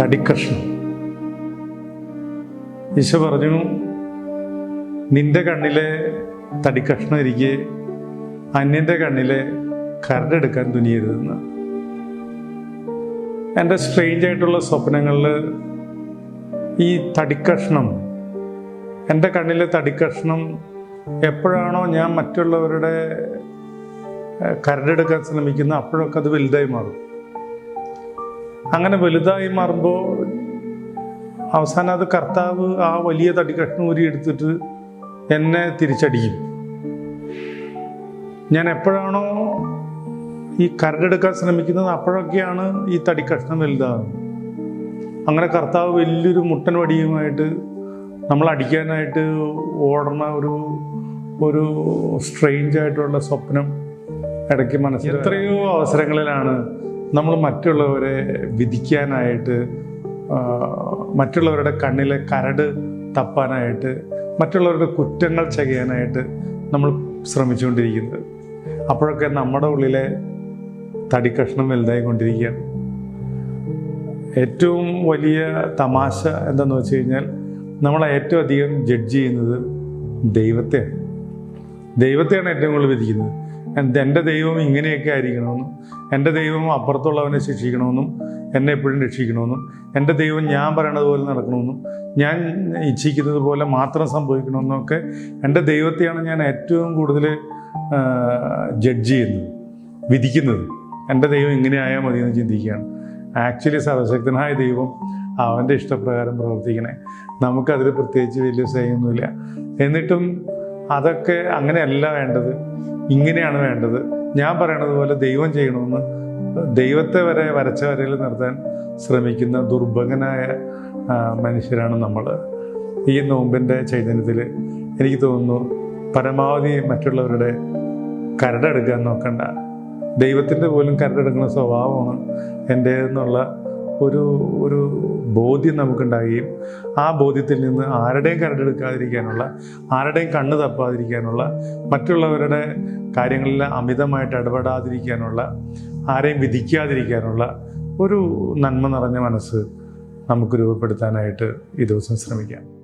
തടിക്കഷ്ണം. ഈശോ പറഞ്ഞു നിന്റെ കണ്ണിലെ തടിക്കഷ്ണം ഇരിക്കെ അന്യന്റെ കണ്ണിലെ കരടെടുക്കാൻ തുനിയരുതെന്ന്. എന്റെ സ്ട്രെയിഞ്ച് ആയിട്ടുള്ള സ്വപ്നങ്ങളിൽ ഈ തടിക്കഷ്ണം എന്റെ കണ്ണിലെ തടിക്കഷ്ണം എപ്പോഴാണോ ഞാൻ മറ്റുള്ളവരുടെ കരടെടുക്കാൻ ശ്രമിക്കുന്ന അപ്പോഴൊക്കെ അത് വലുതായി മാറും. അങ്ങനെ വലുതായി മാറുമ്പോൾ അവസാനം അത് കർത്താവ് ആ വലിയ തടിക്കഷ്ണം ഊരി എടുത്തിട്ട് എന്നെ തിരിച്ചടിക്കും. ഞാൻ എപ്പോഴാണോ ഈ കരടെടുക്കാൻ ശ്രമിക്കുന്നത് അപ്പോഴൊക്കെയാണ് ഈ തടിക്കഷ്ണം വലുതാകുന്നത്. അങ്ങനെ കർത്താവ് വലിയൊരു മുട്ടൻ വടിയുമായിട്ട് നമ്മൾ അടിക്കാനായിട്ട് ഓടുന്ന ഒരു ഒരു സ്ട്രെയിഞ്ച് ആയിട്ടുള്ള സ്വപ്നം ഇടയ്ക്ക് മനസ്സിൽ എത്രയോ അവസരങ്ങളിലാണ് നമ്മൾ മറ്റുള്ളവരെ വിധിക്കാനായിട്ട് മറ്റുള്ളവരുടെ കണ്ണിലെ കരട് തപ്പാനായിട്ട് മറ്റുള്ളവരുടെ കുറ്റങ്ങൾ ചെയ്യാനായിട്ട് നമ്മൾ ശ്രമിച്ചുകൊണ്ടിരിക്കുന്നത്. അപ്പോഴൊക്കെ നമ്മുടെ ഉള്ളിലെ തടിക്കഷ്ണം വലുതായി കൊണ്ടിരിക്കുകയാണ് ഏറ്റവും വലിയ തമാശ എന്താണെന്ന് വെച്ച് കഴിഞ്ഞാൽ നമ്മളെ ഏറ്റവും അധികം ജഡ്ജ് ചെയ്യുന്നത് ദൈവത്തെയാണ്. ദൈവത്തെയാണ് ഏറ്റവും കൂടുതൽ വിധിക്കുന്നത്. എന്റെ ദൈവം ഇങ്ങനെയൊക്കെ ആയിരിക്കണമെന്നും എന്റെ ദൈവം അപ്പുറത്തുള്ളവനെ ശിക്ഷിക്കണമെന്നും എന്നെ എപ്പോഴും രക്ഷിക്കണമെന്നും എന്റെ ദൈവം ഞാൻ പറയണത് പോലെ നടക്കണമെന്നും ഞാൻ ഇച്ഛിക്കുന്നത് പോലെ മാത്രം സംഭവിക്കണമെന്നും ഒക്കെ എന്റെ ദൈവത്തെയാണ് ഞാൻ ഏറ്റവും കൂടുതൽ ജഡ്ജ് ചെയ്യുന്നത് വിധിക്കുന്നത്. എന്റെ ദൈവം ഇങ്ങനെ ആയാൽ മതി എന്ന് ചിന്തിക്കുകയാണ്. ആക്ച്വലി സർവശക്തനായ ദൈവം അവന്റെ ഇഷ്ടപ്രകാരം പ്രവർത്തിക്കണേ. നമുക്കതിൽ പ്രത്യേകിച്ച് വലിയ സ്നേഹമൊന്നുമില്ല എന്നിട്ടും അതൊക്കെ അങ്ങനെയല്ല വേണ്ടത്. ഇങ്ങനെയാണ് വേണ്ടത്. ഞാൻ പറയണത് പോലെ ദൈവം ചെയ്യണമെന്ന് ദൈവത്തെ വരെ വരച്ച വരയിൽ നിർത്താൻ ശ്രമിക്കുന്ന ദുർഭകനായ മനുഷ്യരാണ് നമ്മൾ ഈ നോമ്പിന്റെ ചൈതന്യത്തിൽ എനിക്ക് തോന്നുന്നു പരമാവധി മറ്റുള്ളവരുടെ കരടെടുക്കാൻ നോക്കണ്ട. ദൈവത്തിന്റെ പോലും കരടെടുക്കുന്ന സ്വഭാവമാണ് എന്റേതെന്നുള്ള ഒരു ഒരു ബോധ്യം നമുക്കുണ്ടാകുകയും ആ ബോധ്യത്തിൽ നിന്ന് ആരുടെയും കരടെടുക്കാതിരിക്കാനുള്ള ആരുടെയും കണ്ണ് തപ്പാതിരിക്കാനുള്ള മറ്റുള്ളവരുടെ കാര്യങ്ങളിൽ അമിതമായിട്ട് ഇടപെടാതിരിക്കാനുള്ള ആരെയും വിധിക്കാതിരിക്കാനുള്ള ഒരു നന്മ നിറഞ്ഞ മനസ്സ് നമുക്ക് രൂപപ്പെടുത്താനായിട്ട് ഈ ദിവസം ശ്രമിക്കാം.